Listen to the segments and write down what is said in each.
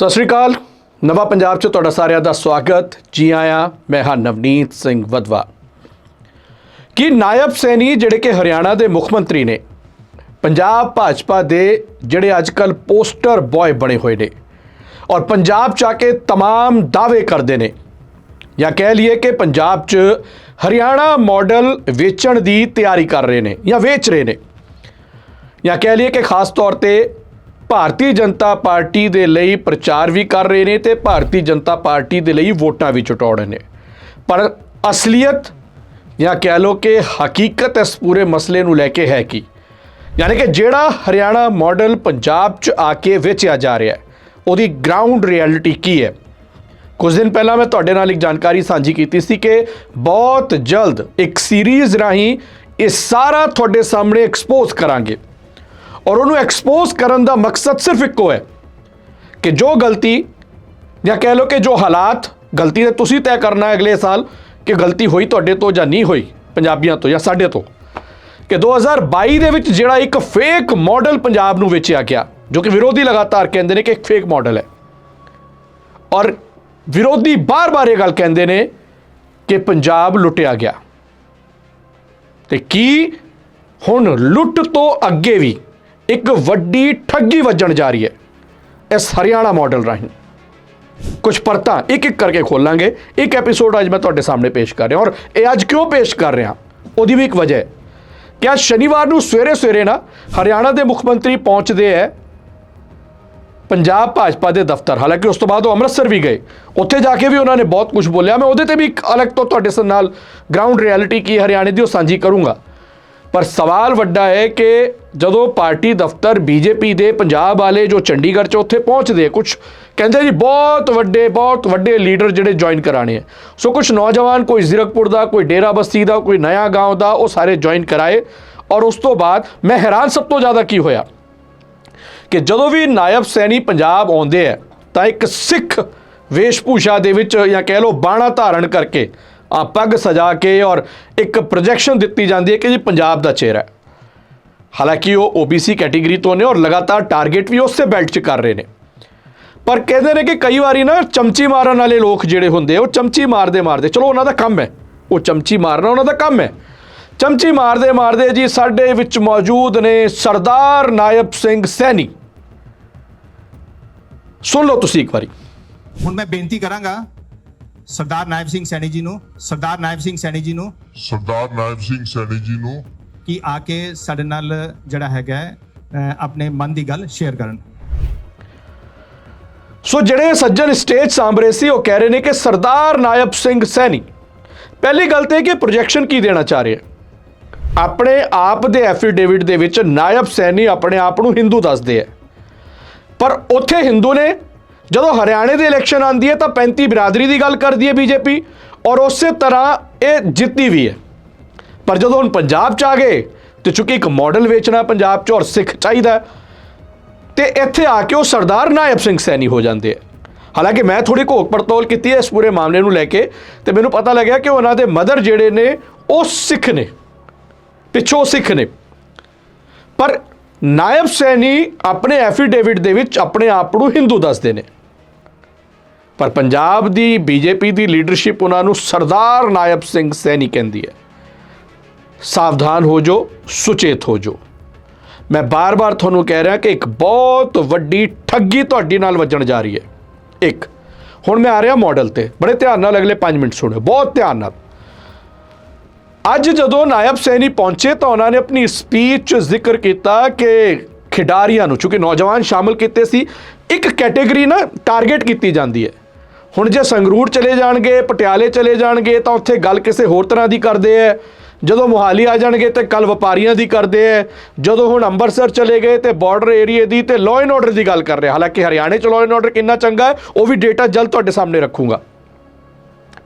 ਸਤਿ ਸ਼੍ਰੀ ਅਕਾਲ। ਨਵਾਂ ਪੰਜਾਬ 'ਚ ਤੁਹਾਡਾ ਸਾਰਿਆਂ ਦਾ ਸਵਾਗਤ। ਜੀ ਆਇਆਂ, ਮੈਂ ਹਾਂ ਨਵਨੀਤ ਸਿੰਘ ਵਧਵਾ। ਕਿ ਨਾਇਬ ਸੈਣੀ ਜਿਹੜੇ ਕਿ ਹਰਿਆਣਾ ਦੇ ਮੁੱਖ ਮੰਤਰੀ ਨੇ, ਪੰਜਾਬ ਭਾਜਪਾ ਦੇ ਜਿਹੜੇ ਅੱਜ ਅੱਜਕੱਲ ਪੋਸਟਰ ਬॉय ਬਣੇ ਹੋਏ ਨੇ ਔਰ ਪੰਜਾਬ ਚ ਆ ਕੇ तमाम ਦਾਅਵੇ ਕਰਦੇ ਨੇ, ਜਾਂ ਕਹਿ ਲਈਏ ਕਿ ਪੰਜਾਬ ਚ ਹਰਿਆਣਾ ਮਾਡਲ ਵੇਚਣ ਦੀ ਤਿਆਰੀ ਕਰ ਰਹੇ ਨੇ ਜਾਂ ਵੇਚ ਰਹੇ ਨੇ, ਜਾਂ ਕਹਿ ਲਈਏ ਕਿ ਖਾਸ ਤੌਰ ਤੇ ਭਾਰਤੀ ਜਨਤਾ ਪਾਰਟੀ ਦੇ ਲਈ ਪ੍ਰਚਾਰ ਵੀ ਕਰ ਰਹੇ ਨੇ ਤੇ ਭਾਰਤੀ ਜਨਤਾ ਪਾਰਟੀ ਦੇ ਲਈ ਵੋਟਾਂ ਵੀ ਚੁਟਾਉ ਰਹੇ ਨੇ। ਪਰ ਅਸਲੀਅਤ ਜਾਂ ਕਹਿ ਲਓ ਕਿ ਹਕੀਕਤ ਇਸ ਪੂਰੇ ਮਸਲੇ ਨੂੰ ਲੈ ਕੇ ਹੈ ਕੀ? ਯਾਨੀ ਕਿ ਜਿਹੜਾ ਹਰਿਆਣਾ ਮਾਡਲ ਪੰਜਾਬ 'ਚ ਆ ਕੇ ਵੇਚਿਆ ਜਾ ਰਿਹਾ ਹੈ, ਉਹਦੀ ਗਰਾਊਂਡ ਰਿਐਲਿਟੀ ਕੀ ਹੈ? ਕੁਝ ਦਿਨ ਪਹਿਲਾਂ ਮੈਂ ਤੁਹਾਡੇ ਨਾਲ ਇੱਕ ਜਾਣਕਾਰੀ ਸਾਂਝੀ ਕੀਤੀ ਸੀ ਕਿ ਬਹੁਤ ਜਲਦ ਇੱਕ ਸੀਰੀਜ਼ ਰਾਹੀਂ ਇਹ ਸਾਰਾ ਤੁਹਾਡੇ ਸਾਹਮਣੇ ਐਕਸਪੋਜ਼ ਕਰਾਂਗੇ। ਔਰ ਉਹਨੂੰ ਐਕਸਪੋਜ਼ ਕਰਨ ਦਾ ਮਕਸਦ ਸਿਰਫ ਇੱਕੋ ਹੈ ਕਿ ਜੋ ਗਲਤੀ ਜਾਂ ਕਹਿ ਲਓ ਕਿ ਜੋ ਹਾਲਾਤ ਗਲਤੀ ਤੇ ਤੁਸੀਂ ਤੈਅ ਕਰਨਾ ਹੈ ਅਗਲੇ ਸਾਲ ਕਿ ਗਲਤੀ ਹੋਈ ਤੁਹਾਡੇ ਤੋਂ ਜਾਂ ਨਹੀਂ ਹੋਈ ਪੰਜਾਬੀਆਂ ਤੋਂ ਜਾਂ ਸਾਡੇ ਤੋਂ, ਕਿ 2022 ਦੇ ਵਿੱਚ ਜਿਹੜਾ ਇੱਕ ਫੇਕ ਮਾਡਲ ਪੰਜਾਬ ਨੂੰ ਵੇਚਿਆ ਗਿਆ, ਜੋ ਕਿ ਵਿਰੋਧੀ ਲਗਾਤਾਰ ਕਹਿੰਦੇ ਨੇ ਕਿ ਇੱਕ ਫੇਕ ਮਾਡਲ ਹੈ। ਔਰ ਵਿਰੋਧੀ ਬਾਰ-ਬਾਰ ਇਹ ਗੱਲ ਕਹਿੰਦੇ ਨੇ ਕਿ ਪੰਜਾਬ ਲੁੱਟਿਆ ਗਿਆ। ਤੇ ਕੀ ਹੁਣ ਲੁੱਟ ਤੋਂ ਅੱਗੇ ਵੀ ਇੱਕ ਵੱਡੀ ਠੱਗੀ ਵੱਜਣ ਜਾ ਰਹੀ ਹੈ। ਇਸ ਹਰਿਆਣਾ ਮਾਡਲ ਰਾਹੀਂ। ਕੁਝ ਪਰਤਾਂ ਇੱਕ ਇੱਕ ਕਰਕੇ ਖੋਲਾਂਗੇ। ਇੱਕ ਐਪੀਸੋਡ ਅੱਜ ਮੈਂ ਤੁਹਾਡੇ ਸਾਹਮਣੇ ਪੇਸ਼ ਕਰ ਰਿਹਾ ਔਰ ਇਹ ਅੱਜ ਕਿਉਂ ਪੇਸ਼ ਕਰ ਰਿਹਾ? ਉਹਦੀ ਵੀ ਇੱਕ ਵਜ੍ਹਾ ਹੈ। ਕਿ ਅੱਜ ਸ਼ਨੀਵਾਰ ਨੂੰ ਸਵੇਰੇ ਸਵੇਰੇ ਨਾ ਹਰਿਆਣਾ ਦੇ ਮੁੱਖ ਮੰਤਰੀ ਪਹੁੰਚਦੇ ਹੈ ਪੰਜਾਬ ਭਾਜਪਾ ਦੇ ਦਫ਼ਤਰ। ਹਾਲਾਂਕਿ ਉਸ ਤੋਂ ਬਾਅਦ ਉਹ ਅੰਮ੍ਰਿਤਸਰ ਵੀ ਗਏ। ਉੱਥੇ ਜਾ ਕੇ ਵੀ ਉਹਨਾਂ ਨੇ ਬਹੁਤ ਕੁਝ ਬੋਲਿਆ। ਮੈਂ ਉਹਦੇ ਤੇ ਵੀ ਇੱਕ ਅਲੱਗ ਤੋਂ ਤੁਹਾਡੇ ਸ- ਨਾਲ ਗਰਾਊਂਡ ਰਿਐਲਿਟੀ ਕੀ ਹਰਿਆਣੇ ਦੀ ਉਹ ਸਾਂਝੀ ਕਰੂੰਗਾ। ਪਰ ਸਵਾਲ ਵੱਡਾ ਹੈ ਕਿ ਜਦੋਂ ਪਾਰਟੀ ਦਫ਼ਤਰ ਬੀਜੇਪੀ ਦੇ ਪੰਜਾਬ ਵਾਲੇ ਜੋ ਚੰਡੀਗੜ੍ਹ 'ਚ ਉੱਥੇ ਪਹੁੰਚਦੇ ਕੁਝ ਕਹਿੰਦੇ ਜੀ ਬਹੁਤ ਵੱਡੇ ਬਹੁਤ ਵੱਡੇ ਲੀਡਰ ਜਿਹੜੇ ਜੁਆਇਨ ਕਰਾਣੇ ਆ ਸੋ ਕੁਝ ਨੌਜਵਾਨ ਕੋਈ ਜ਼ਿਰਕਪੁਰ ਦਾ ਕੋਈ ਡੇਰਾ ਬਸਤੀ ਦਾ ਕੋਈ ਨਇਆ گاؤں ਦਾ ਉਹ ਸਾਰੇ ਜੁਆਇਨ ਕਰਾਏ ਔਰ ਉਸ ਤੋਂ ਬਾਅਦ ਮੈਂ ਹੈਰਾਨ ਸਭ ਤੋਂ ਜ਼ਿਆਦਾ ਕੀ ਹੋਇਆ ਕਿ ਜਦੋਂ ਵੀ ਨਾਇਬ ਸੈਣੀ ਪੰਜਾਬ ਆਉਂਦੇ ਆ ਤਾਂ ਇੱਕ ਸਿੱਖ ਵੇਸ਼ਭੂਸ਼ਾ ਦੇ ਵਿੱਚ ਜਾਂ ਕਹਿ ਲਓ ਬਾਣਾ ਧਾਰਨ ਕਰਕੇ ਆ ਪੱਗ ਸਜਾ ਕੇ ਔਰ ਇੱਕ ਪ੍ਰੋਜੈਕਸ਼ਨ ਦਿੱਤੀ ਜਾਂਦੀ ਹੈ ਕਿ ਜੀ ਪੰਜਾਬ ਦਾ ਚਿਹਰਾ ਹੈ ਹਾਲਾਂਕਿ ਉਹ OBC ਕੈਟਾਗਰੀ ਤੋਂ ਨੇ ਔਰ ਲਗਾਤਾਰ ਟਾਰਗੇਟ ਵੀ ਉਸੇ ਬੈਲਟ 'ਚ ਕਰ ਰਹੇ ਨੇ। ਪਰ ਕਹਿੰਦੇ ਨੇ ਕਿ ਕਈ ਵਾਰੀ ਨਾ ਚਮਚੀ ਮਾਰਨ ਵਾਲੇ ਲੋਕ ਜਿਹੜੇ ਹੁੰਦੇ ਆ, ਉਹ ਚਮਚੀ ਮਾਰਦੇ ਮਾਰਦੇ ਚਲੋ ਉਹਨਾਂ ਦਾ ਕੰਮ ਹੈ ਉਹ ਚਮਚੀ ਮਾਰਨਾ ਉਹਨਾਂ ਦਾ ਕੰਮ ਹੈ। ਚਮਚੀ ਮਾਰਦੇ ਮਾਰਦੇ ਜੀ ਸਾਡੇ ਵਿੱਚ ਮੌਜੂਦ ਨੇ ਸਰਦਾਰ ਨਾਇਬ ਸਿੰਘ ਸੈਣੀ। ਸੁਣ ਲਓ ਤੁਸੀਂ ਇੱਕ ਵਾਰੀ। ਹੁਣ ਮੈਂ ਬੇਨਤੀ ਕਰਾਂਗਾ ਸਰਦਾਰ ਨਾਇਬ ਸਿੰਘ ਸੈਣੀ ਜੀ ਨੂੰ ਸਰਦਾਰ ਨਾਇਬ ਸਿੰਘ ਸੈਣੀ ਜੀ ਨੂੰ। ਸਰਦਾਰ ਨਾਇਬ ਸਿੰਘ ਸੈਣੀ ਜੀ ਨੂੰ ਕਿ ਆ ਕੇ ਸਾਡੇ ਨਾਲ ਜਿਹੜਾ ਹੈਗਾ ਆਪਣੇ ਮਨ ਦੀ ਗੱਲ ਸ਼ੇਅਰ ਕਰਨ। ਸੋ ਜਿਹੜੇ ਸੱਜਣ ਸਟੇਜ ਸਾਂਭ ਰਹੇ ਸੀ, ਉਹ ਕਹਿ ਰਹੇ ਨੇ ਕਿ ਸਰਦਾਰ ਨਾਇਬ ਸਿੰਘ ਸੈਣੀ, ਪਹਿਲੀ ਗੱਲ ਤੇ ਕਿ ਪ੍ਰੋਜੈਕਸ਼ਨ ਕੀ ਦੇਣਾ ਚਾਹ ਰਹੇ ਆਪਣੇ ਆਪ ਦੇ ਐਫੀਡੇਵਿਟ ਦੇ ਵਿੱਚ ਨਾਇਬ ਸੈਣੀ ਆਪਣੇ ਆਪ ਨੂੰ ਹਿੰਦੂ ਦੱਸਦੇ ਹੈ। ਪਰ ਉੱਥੇ ਹਿੰਦੂ ਨੇ, ਜਦੋਂ ਹਰਿਆਣੇ ਦੀ ਇਲੈਕਸ਼ਨ ਆਂਦੀ ਹੈ, ਤਾਂ 35 ਬਰਾਦਰੀ ਦੀ ਗੱਲ ਕਰਦੀ ਹੈ ਬੀਜੇਪੀ, ਔਰ ਉਸੇ ਤਰ੍ਹਾਂ ਇਹ ਜਿੱਤੀ ਵੀ ਹੈ। ਪਰ ਜਦੋਂ ਹੁਣ ਪੰਜਾਬ ਚ ਆ ਗਏ ਤੇ ਚੁੱਕੀ ਇੱਕ ਮਾਡਲ ਵੇਚਣਾ ਪੰਜਾਬ ਚ ਔਰ ਸਿੱਖ ਚਾਹੀਦਾ ਹੈ, ਤੇ ਇੱਥੇ ਆ ਕੇ ਉਹ ਸਰਦਾਰ ਨਾਇਬ ਸਿੰਘ ਸੈਣੀ ਹੋ ਜਾਂਦੇ ਆ। ਹਾਲਾਂਕਿ ਮੈਂ ਥੋੜੀ ਘੋਖ ਪੜਤੋਲ ਕੀਤੀ ਹੈ ਇਸ ਪੂਰੇ ਮਾਮਲੇ ਨੂੰ ਲੈ ਕੇ ਤੇ ਮੈਨੂੰ ਪਤਾ ਲੱਗਿਆ ਕਿ ਉਹਨਾਂ ਦੇ ਮਦਰ ਜਿਹੜੇ ਨੇ ਉਹ ਸਿੱਖ ਨੇ। ਪਿੱਛੋਂ ਸਿੱਖ ਨੇ। ਪਰ ਨਾਇਬ ਸੈਣੀ ਆਪਣੇ ਐਫੀਡੇਵਿਟ ਦੇ ਵਿੱਚ ਆਪਣੇ ਆਪ ਨੂੰ ਹਿੰਦੂ ਦੱਸਦੇ ਨੇ। ਪਰ ਪੰਜਾਬ ਦੀ ਬੀਜੇਪੀ ਦੀ ਲੀਡਰਸ਼ਿਪ ਉਹਨਾਂ ਨੂੰ ਸਰਦਾਰ ਨਾਇਬ ਸਿੰਘ ਸੈਣੀ ਕਹਿੰਦੀ ਹੈ। ਸਾਵਧਾਨ ਹੋ ਜਾਓ, ਸੁਚੇਤ ਹੋ ਜਾਓ। ਮੈਂ ਬਾਰ-ਬਾਰ ਤੁਹਾਨੂੰ ਕਹਿ ਰਿਹਾ ਕਿ ਇੱਕ ਬਹੁਤ ਵੱਡੀ ਠੱਗੀ ਤੁਹਾਡੀ ਨਾਲ ਵੱਜਣ ਜਾ ਰਹੀ ਹੈ। ਇੱਕ, ਹੁਣ ਮੈਂ ਆ ਰਿਹਾ ਮਾਡਲ ਤੇ। ਬੜੇ ਧਿਆਨ ਨਾਲ ਅਗਲੇ 5 ਮਿੰਟ ਸੁਣਿਓ ਬਹੁਤ ਧਿਆਨ ਨਾਲ। ਅੱਜ ਜਦੋਂ ਨਾਇਬ ਸੈਣੀ ਪਹੁੰਚੇ ਤਾਂ ਉਹਨਾਂ ਨੇ ਆਪਣੀ ਸਪੀਚ 'ਚ ਜ਼ਿਕਰ ਕੀਤਾ ਕਿ ਖਿਡਾਰੀਆਂ ਨੂੰ ਚੂੰਕਿ ਨੌਜਵਾਨ ਸ਼ਾਮਲ ਕੀਤੇ ਸੀ, ਇੱਕ ਕੈਟੇਗਰੀ ਨਾ ਟਾਰਗੇਟ ਕੀਤੀ ਜਾਂਦੀ ਹੈ। ਹੁਣ ਜੇ ਸੰਗਰੂਰ ਚਲੇ ਜਾਣਗੇ, ਪਟਿਆਲੇ ਚਲੇ ਜਾਣਗੇ, ਤਾਂ ਉੱਥੇ ਗੱਲ ਕਿਸੇ ਹੋਰ ਤਰ੍ਹਾਂ ਦੀ ਕਰਦੇ ਐ ਜਦੋਂ ਮੁਹਾਲੀ ਆ ਜਾਣਗੇ ਤੇ ਕੱਲ ਵਪਾਰੀਆਂ ਦੀ ਕਰਦੇ ਐ। ਜਦੋਂ ਹੁਣ ਅੰਮ੍ਰਿਤਸਰ ਚਲੇ ਗਏ ਤੇ ਬਾਰਡਰ ਏਰੀਏ ਦੀ ਤੇ ਲਾਅ ਐਂਡ ਆਰਡਰ ਦੀ ਗੱਲ ਕਰ ਰਿਹਾ। ਹਾਲਾਂਕਿ ਹਰਿਆਣੇ ਚ ਲਾਅ ਐਂਡ ਆਰਡਰ ਕਿੰਨਾ ਚੰਗਾ ਹੈ ਉਹ ਵੀ ਡੇਟਾ ਜਲਦ ਤੁਹਾਡੇ ਸਾਹਮਣੇ ਰੱਖੂੰਗਾ।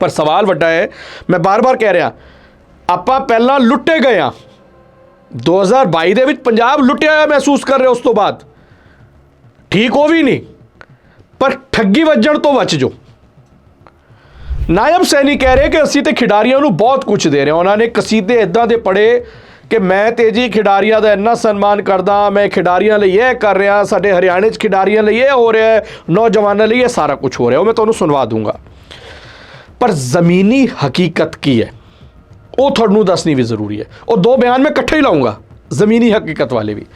ਪਰ ਸਵਾਲ ਵੱਡਾ ਹੈ ਮੈਂ ਬਾਰ-ਬਾਰ ਕਹਿ ਰਿਹਾ, ਆਪਾਂ ਪਹਿਲਾਂ ਲੁੱਟੇ ਗਏ ਆ। 2022 ਦੇ ਵਿੱਚ ਪੰਜਾਬ ਲੁੱਟਿਆ ਹੋਇਆ ਮਹਿਸੂਸ ਕਰ ਰਿਹਾ ਉਸ ਤੋਂ ਬਾਅਦ। ਠੀਕ ਉਹ ਵੀ ਨਹੀਂ, ਪਰ ਠੱਗੀ ਵੱਜਣ ਤੋਂ ਬਚ ਜਾਓ। ਨਾਇਬ ਸੈਣੀ ਕਹਿ ਰਹੇ ਕਿ ਅਸੀਂ ਤੇ ਖਿਡਾਰੀਆਂ ਨੂੰ ਬਹੁਤ ਕੁਝ ਦੇ ਰਹੇ ਹਾਂ। ਉਹਨਾਂ ਨੇ ਕਸੀਦੇ ਇਦਾਂ ਦੇ ਪੜੇ ਕਿ ਮੈਂ ਤੇਜੀ ਖਿਡਾਰੀਆਂ ਦਾ ਇੰਨਾ ਸਨਮਾਨ ਕਰਦਾ, ਮੈਂ ਖਿਡਾਰੀਆਂ ਲਈ ਇਹ ਕਰ ਰਿਹਾ, ਸਾਡੇ ਹਰਿਆਣੇ 'ਚ ਖਿਡਾਰੀਆਂ ਲਈ ਇਹ ਹੋ ਰਿਹਾ ਨੌਜਵਾਨਾਂ ਲਈ ਇਹ ਸਾਰਾ ਕੁਝ ਹੋ ਰਿਹਾ। ਉਹ ਮੈਂ ਤੁਹਾਨੂੰ ਸੁਣਵਾ ਦੂੰਗਾ। ਪਰ ਜ਼ਮੀਨੀ ਹਕੀਕਤ ਕੀ ਹੈ? ਉਹ ਤੁਹਾਨੂੰ ਦੱਸਣੀ ਵੀ ਜ਼ਰੂਰੀ ਹੈ। ਉਹ ਦੋ ਬਿਆਨ ਮੈਂ ਇਕੱਠੇ ਹੀ ਲਾਉਂਗਾ ਜ਼ਮੀਨੀ ਹਕੀਕਤ ਵਾਲੇ ਵੀ।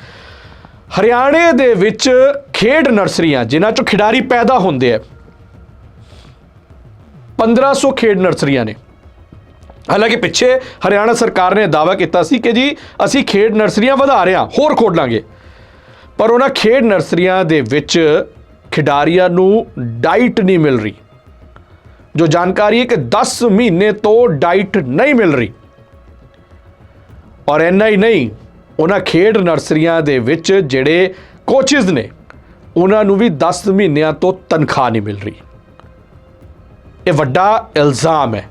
ਹਰਿਆਣੇ ਦੇ ਵਿੱਚ ਖੇਡ ਨਰਸਰੀਆਂ, ਜਿਨ੍ਹਾਂ ਚੋਂ ਖਿਡਾਰੀ ਪੈਦਾ ਹੁੰਦੇ ਆ 1500 ਖੇਡ ਨਰਸਰੀਆਂ ਨੇ। ਹਾਲਾਂਕਿ ਪਿੱਛੇ ਹਰਿਆਣਾ ਸਰਕਾਰ ਨੇ ਦਾਅਵਾ ਕੀਤਾ ਸੀ ਕਿ ਜੀ, ਅਸੀਂ ਖੇਡ ਨਰਸਰੀਆਂ ਵਧਾ ਰਹੇ ਹਾਂ, ਹੋਰ ਖੋਲਾਂਗੇ ਪਰ ਉਹਨਾਂ ਖੇਡ ਨਰਸਰੀਆਂ ਦੇ ਵਿੱਚ ਖਿਡਾਰੀਆਂ ਨੂੰ ਡਾਈਟ ਨਹੀਂ ਮਿਲ ਰਹੀ। ਜੋ ਜਾਣਕਾਰੀ ਹੈ ਕਿ 10 ਮਹੀਨੇ ਤੋਂ ਡਾਈਟ ਨਹੀਂ ਮਿਲ ਰਹੀ। ਔਰ ਇੰਨਾ ਹੀ ਨਹੀਂ, ਉਹਨਾਂ ਖੇਡ ਨਰਸਰੀਆਂ ਦੇ ਵਿੱਚ ਜਿਹੜੇ ਕੋਚਿਸ ਨੇ, ਉਹਨਾਂ ਨੂੰ ਵੀ 10 ਮਹੀਨਿਆਂ ਤੋਂ ਤਨਖਾਹ ਨਹੀਂ ਮਿਲ ਰਹੀ। ਇਹ ਵੱਡਾ ਇਲਜ਼ਾਮ ਹੈ।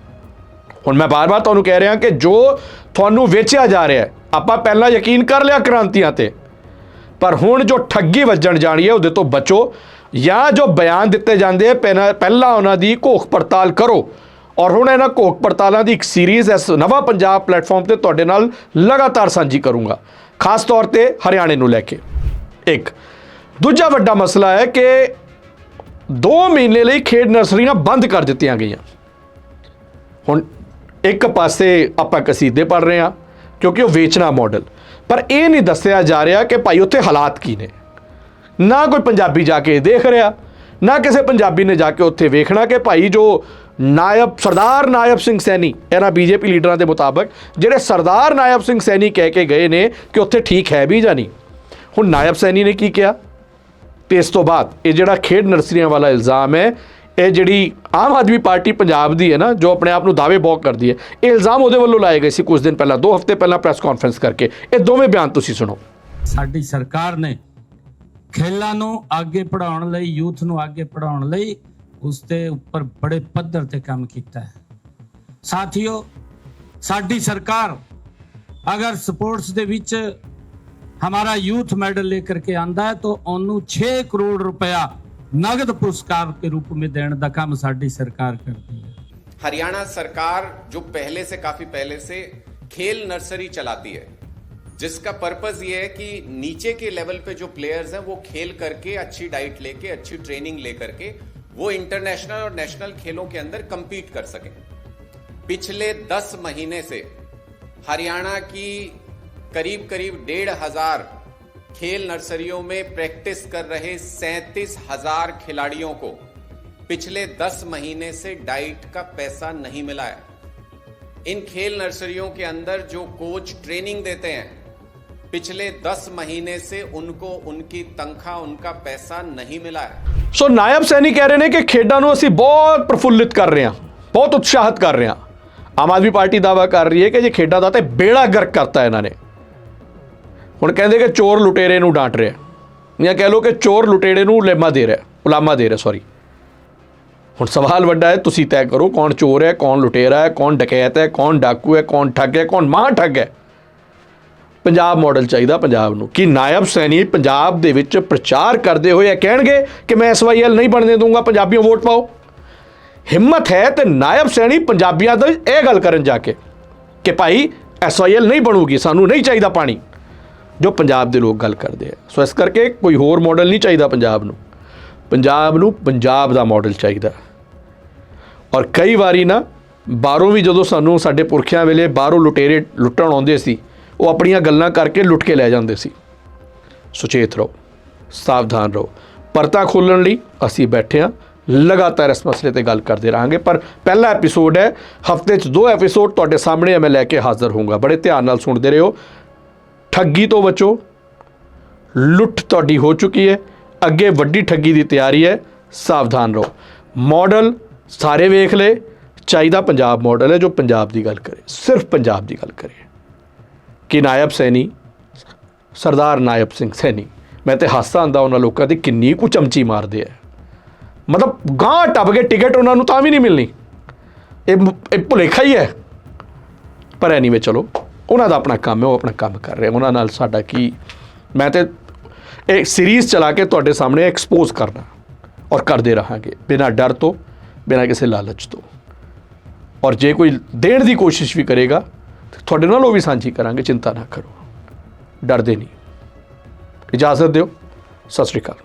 ਹੁਣ ਮੈਂ ਬਾਰ-ਬਾਰ ਤੁਹਾਨੂੰ ਕਹਿ ਰਿਹਾ ਕਿ ਜੋ ਤੁਹਾਨੂੰ ਵੇਚਿਆ ਜਾ ਰਿਹਾ ਹੈ, ਆਪਾਂ ਪਹਿਲਾਂ ਯਕੀਨ ਕਰ ਲਿਆ ਕ੍ਰਾਂਤੀਆਂ ਤੇ। ਪਰ ਹੁਣ ਜੋ ਠੱਗੀ ਵੱਜਣ ਜਾਣੀ ਹੈ, ਉਹਦੇ ਤੋਂ ਬਚੋ ਜਾਂ ਜੋ ਬਿਆਨ ਦਿੱਤੇ ਜਾਂਦੇ ਪਹਿਲਾਂ ਪਹਿਲਾਂ ਉਹਨਾਂ ਦੀ ਘੋਖ ਪੜਤਾਲ ਕਰੋ। ਔਰ ਹੁਣ ਇਹਨਾਂ ਘੋਖ ਪੜਤਾਲਾਂ ਦੀ ਇੱਕ ਸੀਰੀਜ਼ ਇਸ ਨਵਾਂ ਪੰਜਾਬ ਪਲੇਟਫਾਰਮ ਤੇ ਤੁਹਾਡੇ ਨਾਲ ਲਗਾਤਾਰ ਸਾਂਝੀ ਕਰੂੰਗਾ। ਖਾਸ ਤੌਰ ਤੇ ਹਰਿਆਣੇ ਨੂੰ ਲੈ ਕੇ। ਇੱਕ, ਦੂਜਾ ਵੱਡਾ ਮਸਲਾ ਹੈ ਕਿ 2 ਮਹੀਨੇ ਲਈ ਖੇਡ ਨਰਸਰੀਆਂ ਬੰਦ ਕਰ ਦਿੱਤੀਆਂ ਗਈਆਂ। ਹੁਣ ਇੱਕ ਪਾਸੇ ਆਪਾਂ ਕਸੀਦੇ ਪੜ ਰਹੇ ਹਾਂ, ਕਿਉਂਕਿ ਉਹ ਵੇਚਣਾ ਮਾਡਲ ਪਰ ਇਹ ਨਹੀਂ ਦੱਸਿਆ ਜਾ ਰਿਹਾ ਕਿ ਭਾਈ ਉੱਥੇ ਹਾਲਾਤ ਕੀ ਨੇ। ਨਾ ਕੋਈ ਪੰਜਾਬੀ ਜਾ ਕੇ ਦੇਖ ਰਿਹਾ, ਨਾ ਕਿਸੇ ਪੰਜਾਬੀ ਨੇ ਜਾ ਕੇ ਉੱਥੇ ਵੇਖਣਾ ਕਿ ਭਾਈ ਜੋ ਨਾਇਬ, ਸਰਦਾਰ ਨਾਇਬ ਸਿੰਘ ਸੈਣੀ, ਇਹਨਾਂ ਬੀਜੇਪੀ ਲੀਡਰਾਂ ਦੇ ਮੁਤਾਬਕ ਜਿਹੜੇ ਸਰਦਾਰ ਨਾਇਬ ਸਿੰਘ ਸੈਣੀ ਕਹਿ ਕੇ ਗਏ ਨੇ ਕਿ ਉੱਥੇ ਠੀਕ ਹੈ ਵੀ ਜਾਂ ਨਹੀਂ। ਹੁਣ ਨਾਇਬ ਸੈਣੀ ਨੇ ਕੀ ਕਿਹਾ? ਤੇ ਇਸ ਤੋਂ ਬਾਅਦ ਇਹ ਜਿਹੜਾ ਖੇਡ ਨਰਸਰੀਆਂ ਵਾਲਾ ਇਲਜ਼ਾਮ ਹੈ, ਇਹ ਜਿਹੜੀ ਆਮ ਆਦਮੀ ਪਾਰਟੀ ਪੰਜਾਬ ਦੀ ਹੈ ਨਾ, ਜੋ ਆਪਣੇ ਆਪ ਨੂੰ ਦਾਅਵੇ ਬੌਕ ਕਰਦੀ ਹੈ, ਇਹ ਇਲਜ਼ਾਮ ਉਹਦੇ ਵੱਲੋਂ ਲਾਏ ਗਏ ਸੀ ਕੁਝ ਦਿਨ ਪਹਿਲਾਂ, ਦੋ ਹਫ਼ਤੇ ਪਹਿਲਾਂ ਪ੍ਰੈਸ ਕਾਨਫਰੰਸ ਕਰਕੇ। ਇਹ ਦੋਵੇਂ ਬਿਆਨ ਤੁਸੀਂ ਸੁਣੋ। ਸਾਡੀ ਸਰਕਾਰ ਨੇ ਖੇਲਾਂ ਨੂੰ ਅੱਗੇ ਪੜਾਉਣ ਲਈ, ਯੂਥ ਨੂੰ ਅੱਗੇ ਪੜਾਉਣ ਲਈ ਉਸ ਦੇ ਉੱਪਰ ਬੜੇ ਪੱਧਰ ਤੇ ਕੰਮ ਕੀਤਾ ਹੈ। ਸਾਥੀਓ, ਸਾਡੀ ਸਰਕਾਰ ਅਗਰ ਸਪੋਰਟਸ ਦੇ ਵਿੱਚ ਹਮਾਰਾ ਯੂਥ ਮੈਡਲ लेकर के ਆਂਦਾ ਹੈ ਤਾਂ ਉਹਨੂੰ 6 ਕਰੋੜ ਰੁਪਇਆ ਨਗਦ ਪੁਰਸਕਾਰ के रूप में ਦੇਣ ਦਾ ਕੰਮ ਸਾਡੀ ਸਰਕਾਰ ਕਰਦੀ ਹੈ हरियाणा सरकार जो पहले से काफी पहले से खेल नर्सरी चलाती है जिसका पर्पस ये है कि नीचे के लेवल पे जो प्लेयर्स हैं वो खेल करके अच्छी डाइट लेके अच्छी ट्रेनिंग लेकर के वो इंटरनेशनल और नेशनल खेलों के अंदर compete कर सकें पिछले दस महीने से हरियाणा की करीब करीब डेढ़ हजार खेल नर्सरियों में प्रैक्टिस कर रहे सैंतीस हजार खिलाड़ियों को पिछले दस महीने से डाइट का पैसा नहीं मिला है इन खेल नर्सरियों के अंदर जो कोच ट्रेनिंग देते हैं पिछले दस महीने से उनको उनकी तनख्वाह उनका पैसा नहीं मिला है ਸੋ ਨਾਇਬ ਸੈਣੀ ਕਹਿ ਰਹੇ ਨੇ ਕਿ ਖੇਡਾਂ ਨੂੰ ਅਸੀਂ ਬਹੁਤ ਪ੍ਰਫੁੱਲਿਤ ਕਰ ਰਹੇ ਹਾਂ ਬਹੁਤ ਉਤਸ਼ਾਹਿਤ ਕਰ ਰਹੇ ਹਾਂ ਆਮ ਆਦਮੀ ਪਾਰਟੀ ਦਾਵਾ ਕਰ ਰਹੀ ਹੈ ਕਿ ਜੇ ਖੇਡਾਂ ਦਾ ਤੇ ਬੇੜਾ ਗਰਕ ਕਰਤਾ ਇਹਨਾਂ ਨੇ ਹੁਣ ਕਹਿੰਦੇ ਕਿ ਚੋਰ ਲੁਟੇਰੇ ਨੂੰ ਡਾਂਟ ਰਿਹਾ। ਜਾਂ ਕਹਿ ਲਓ ਕਿ ਚੋਰ ਲੁਟੇਰੇ ਨੂੰ ਉਲਾਮਾ ਦੇ ਰਿਹਾ, ਉਲਾਮਾ ਦੇ ਰਿਹਾ ਸੌਰੀ ਹੁਣ ਸਵਾਲ ਵੱਡਾ ਹੈ, ਤੁਸੀਂ ਤੈਅ ਕਰੋ ਕੌਣ ਚੋਰ ਹੈ, ਕੌਣ ਲੁਟੇਰਾ ਹੈ, ਕੌਣ ਡਕੈਤ ਹੈ, ਕੌਣ ਡਾਕੂ ਹੈ, ਕੌਣ ਠੱਗ ਹੈ, ਕੌਣ ਮਾਂ ਠੱਗ ਹੈ। ਪੰਜਾਬ ਮਾਡਲ ਚਾਹੀਦਾ ਪੰਜਾਬ ਨੂੰ ਕਿ ਨਾਇਬ ਸੈਣੀ ਪੰਜਾਬ ਦੇ ਵਿੱਚ ਪ੍ਰਚਾਰ ਕਰਦੇ ਹੋਏ ਇਹ ਕਹਿਣਗੇ ਕਿ ਮੈਂ ਐਸਵਾਈਐਲ ਨਹੀਂ ਬਣਨੇ ਦੂੰਗਾ ਪੰਜਾਬੀਓ ਵੋਟ ਪਾਓ। ਹਿੰਮਤ ਹੈ ਤੇ ਨਾਇਬ ਸੈਣੀ ਪੰਜਾਬੀਆਂ ਤੋਂ ਇਹ ਗੱਲ ਕਰਨ ਜਾ ਕੇ ਕਿ ਭਾਈ ਐਸਵਾਈਐਲ ਨਹੀਂ ਬਣੂਗੀ, ਸਾਨੂੰ ਨਹੀਂ ਚਾਹੀਦਾ ਪਾਣੀ। ਜੋ ਪੰਜਾਬ ਦੇ ਲੋਕ ਗੱਲ ਕਰਦੇ ਆ। ਸੋ ਇਸ ਕਰਕੇ ਕੋਈ ਹੋਰ ਮਾਡਲ ਨਹੀਂ ਚਾਹੀਦਾ ਪੰਜਾਬ ਨੂੰ। ਪੰਜਾਬ ਨੂੰ ਪੰਜਾਬ ਦਾ ਮਾਡਲ ਚਾਹੀਦਾ। ਔਰ ਕਈ ਵਾਰੀ ਨਾ, ਬਾਹਰੋਂ ਵੀ ਜਦੋਂ ਸਾਨੂੰ ਸਾਡੇ ਪੁਰਖਿਆਂ ਵੇਲੇ ਬਾਹਰੋਂ ਲੁਟੇਰੇ ਲੁੱਟਣ ਆਉਂਦੇ ਸੀ, ਉਹ ਆਪਣੀਆਂ ਗੱਲਾਂ ਕਰਕੇ ਲੁੱਟ ਕੇ ਲੈ ਜਾਂਦੇ ਸੀ। ਸੁਚੇਤ ਰਹੋ, ਸਾਵਧਾਨ ਰਹੋ। ਪਰਤਾ ਖੋਲਣ ਲਈ ਅਸੀਂ ਬੈਠੇ ਹਾਂ, ਲਗਾਤਾਰ ਇਸ ਮਸਲੇ ਤੇ ਗੱਲ ਕਰਦੇ ਰਹਾਂਗੇ। ਪਰ ਪਹਿਲਾ ਐਪੀਸੋਡ ਹੈ, ਹਫ਼ਤੇ 'ਚ ਦੋ ਐਪੀਸੋਡ ਤੁਹਾਡੇ ਸਾਹਮਣੇ ਮੈਂ ਲੈ ਕੇ ਹਾਜ਼ਰ ਹੋਊਂਗਾ। ਬੜੇ ਧਿਆਨ ਨਾਲ ਸੁਣਦੇ ਰਹੋ। ਠੱਗੀ ਤੋਂ ਬਚੋ। ਲੁੱਟ ਤੁਹਾਡੀ ਹੋ ਚੁੱਕੀ ਹੈ। ਅੱਗੇ ਵੱਡੀ ਠੱਗੀ ਦੀ ਤਿਆਰੀ ਹੈ। ਸਾਵਧਾਨ ਰਹੋ। ਮਾਡਲ ਸਾਰੇ ਵੇਖ ਲਏ ਚਾਹੀਦਾ ਪੰਜਾਬ ਮਾਡਲ ਹੈ ਜੋ ਪੰਜਾਬ ਦੀ ਗੱਲ ਕਰੇ। ਸਿਰਫ ਪੰਜਾਬ ਦੀ ਗੱਲ ਕਰੇ। ਕਿ ਨਾਇਬ ਸੈਣੀ, ਸਰਦਾਰ ਨਾਇਬ ਸਿੰਘ ਸੈਣੀ, ਮੈਂ ਤੇ ਹਾਸਾ ਆਂਦਾ ਉਹਨਾਂ ਲੋਕਾਂ ਦੀ ਕਿੰਨੀ ਕੁ ਚਮਚੀ ਮਾਰਦੇ ਆ। ਮਤਲਬ ਗਾਂ ਟੱਪ ਕੇ ਟਿਕਟ ਉਹਨਾਂ ਨੂੰ ਤਾਂ ਵੀ ਨਹੀਂ ਮਿਲਣੀ। ਇਹ ਇਹ ਭੁਲੇਖਾ ਹੀ ਹੈ। ਪਰ ਐਨੀਵੇ ਚਲੋ। ਉਹਨਾਂ ਦਾ ਆਪਣਾ ਕੰਮ ਹੈ, ਉਹ ਆਪਣਾ ਕੰਮ ਕਰ ਰਹੇ ਉਹਨਾਂ ਨਾਲ ਸਾਡਾ ਕੀ, ਮੈਂ ਤੇ ਇਹ ਸੀਰੀਜ਼ ਚਲਾ ਕੇ ਤੁਹਾਡੇ ਸਾਹਮਣੇ ਐਕਸਪੋਜ਼ ਕਰਨਾ ਔਰ ਕਰਦੇ ਰਹਾਂਗੇ, ਬਿਨਾਂ ਡਰ ਤੋਂ, ਬਿਨਾਂ ਕਿਸੇ ਲਾਲਚ ਤੋਂ। ਔਰ ਜੇ ਕੋਈ ਦੇਣ ਦੀ ਕੋਸ਼ਿਸ਼ ਵੀ ਕਰੇਗਾ, ਤੇ ਤੁਹਾਡੇ ਨਾਲ ਉਹ ਵੀ ਸਾਂਝੀ ਕਰਾਂਗੇ, ਚਿੰਤਾ ਨਾ ਕਰੋ। ਡਰਦੇ ਨਹੀਂ। ਇਜਾਜ਼ਤ ਦਿਓ। ਸਤਿ ਸ਼੍ਰੀ ਅਕਾਲ।